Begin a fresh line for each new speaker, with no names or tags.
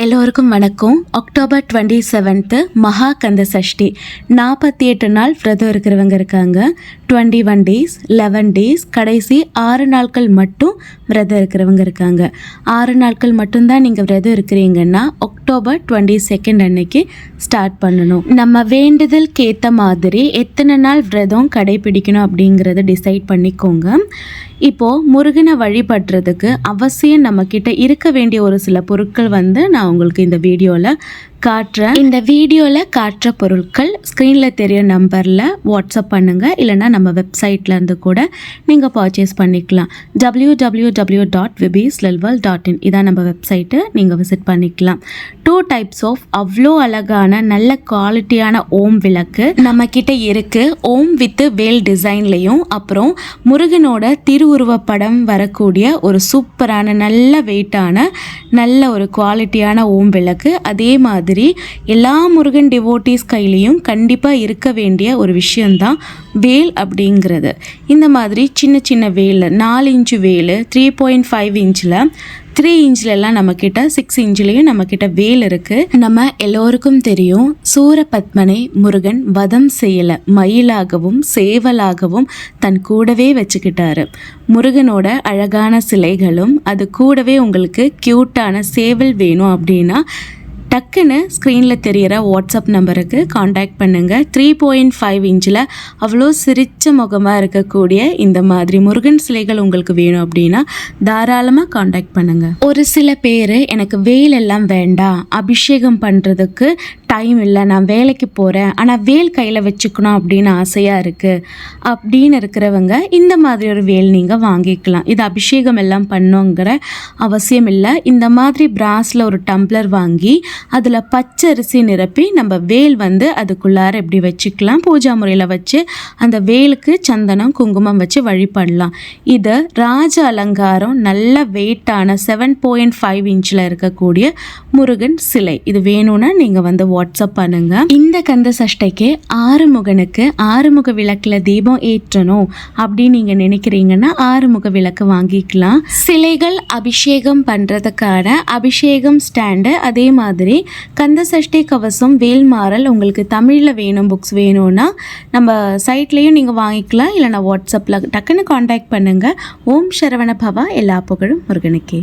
எல்லோருக்கும் வணக்கம். October twenty seventh மகா கந்த சஷ்டி. நாற்பத்தி எட்டு நாள் விரதம் இருக்கிறவங்க இருக்காங்க. Twenty one days eleven days கடைசி ஆறு நாட்கள் மட்டும் விரதம் இருக்கிறவங்க இருக்காங்க. ஆறு நாட்கள் மட்டும்தான் நீங்கள் விரதம் இருக்கிறீங்கன்னா அக்டோபர் டுவெண்ட்டி செகண்ட் அன்னைக்கு ஸ்டார்ட் பண்ணணும். நம்ம வேண்டுதலுக்கு ஏற்ற மாதிரி எத்தனை நாள் விரதம் கடைபிடிக்கணும் அப்படிங்கிறத டிசைட் பண்ணிக்கோங்க. இப்போது முருகனை வழிபடுறதுக்கு அவசியம் நம்மக்கிட்ட இருக்க வேண்டிய ஒரு சில பொருட்கள் வந்து நான் உங்களுக்கு இந்த வீடியோவில் காட்டுறேன் இந்த வீடியோவில் காட்டுற பொருட்கள் ஸ்க்ரீனில் தெரிய நம்பரில் வாட்ஸ்அப் பண்ணுங்கள் இல்லைனா நம்ம வெப்சைட்லேருந்து கூட நீங்கள் பர்ச்சேஸ் பண்ணிக்கலாம். டபிள்யூ டபிள்யூ டபிள்யூ டாட் விபிஸ் லெல்வல் டாட் இன் இதான் நம்ம வெப்சைட்டு நீங்கள் விசிட் பண்ணிக்கலாம். டூ டைப்ஸ் ஆஃப் அவ்வளோ அழகான நல்ல குவாலிட்டியான ஓம் விளக்கு நம்ம கிட்ட ஓம் வித் வேல் டிசைன்லையும் அப்புறம் முருகனோட திருவுருவப்படம் வரக்கூடிய ஒரு சூப்பரான நல்ல வெயிட்டான நல்ல ஒரு குவாலிட்டியான ஓம் விளக்கு. அதே மாதிரி எல்லா முருகன் டிவோட்டிஸ் கையிலையும் கண்டிப்பாக இருக்க வேண்டிய ஒரு விஷயந்தான் வேல் அப்படிங்கிறது. இந்த மாதிரி சின்ன சின்ன வேல் நாலு இன்ச்சு வேல் த்ரீ பாயிண்ட் ஃபைவ் இன்ச்சில் த்ரீ இன்ச்லலாம் நம்மக்கிட்ட சிக்ஸ் இன்ச்லேயும் நம்மக்கிட்ட வேல் இருக்குது நம்ம எல்லோருக்கும் தெரியும் சூரபத்மனை முருகன் வதம் செய்யலை மயிலாகவும் சேவலாகவும் தன் கூடவே வச்சுக்கிட்டாரு. முருகனோட அழகான சிலைகளும் அது கூடவே உங்களுக்கு க்யூட்டான சேவல் வேணும் அப்படின்னா டக்குன்னு ஸ்க்ரீனில் தெரிகிற வாட்ஸ்அப் நம்பருக்கு காண்டாக்ட் பண்ணுங்கள் த்ரீ பாயிண்ட் ஃபைவ் இன்ச்சில் அவ்வளோ சிரிச்ச முகமாக இருக்கக்கூடிய இந்த மாதிரி முருகன் சிலைகள் உங்களுக்கு வேணும் அப்படின்னா தாராளமாக காண்டாக்ட் பண்ணுங்கள் ஒரு சில பேர் எனக்கு வேலெல்லாம் வேண்டாம் அபிஷேகம் பண்ணுறதுக்கு டைம் இல்லை நான் வேலைக்கு போகிறேன் ஆனால் வேல் கையில் வச்சுக்கணும் அப்படின்னு ஆசையாக இருக்குது அப்படின்னு இருக்கிறவங்க இந்த மாதிரி ஒரு வேல் நீங்கள் வாங்கிக்கலாம். இது அபிஷேகம் எல்லாம் பண்ணுங்கிற அவசியம் இல்லை. இந்த மாதிரி பிராஸில் ஒரு டம்ளர் வாங்கி அதில் பச்சரிசி நிரப்பி நம்ம வேல் வந்து அதுக்குள்ளார இப்படி வச்சுக்கலாம் பூஜா முறையில் வச்சு அந்த வேலுக்கு சந்தனம் குங்குமம் வச்சு வழிபடலாம் இது ராஜ அலங்காரம் நல்ல வெயிட்டான செவன் பாயிண்ட் ஃபைவ் இன்ச்சில் இருக்கக்கூடிய முருகன் சிலை. இது வேணும்னா நீங்கள் வந்து வாட்ஸ்அப் பண்ணுங்க. இந்த கந்த சஷ்டைக்கு ஆறுமுகனுக்கு ஆறுமுக விளக்கில் தீபம் ஏற்றணும் அப்படின்னு நீங்கள் நினைக்கிறீங்கன்னா ஆறுமுக விளக்கு வாங்கிக்கலாம். சிலைகள் அபிஷேகம் பண்ணுறதுக்கான அபிஷேகம் ஸ்டாண்டு அதே மாதிரி கந்த சஷ்டி கவசம் வேல்மாறல் உங்களுக்கு தமிழில் வேணும் புக்ஸ் வேணும்னா நம்ம சைட்லேயும் நீங்கள் வாங்கிக்கலாம். இல்லைனா வாட்ஸ்அப்பில் டக்குன்னு காண்டாக்ட் பண்ணுங்கள் ஓம் சரவண பவா எல்லா புகழும் முருகனுக்கே.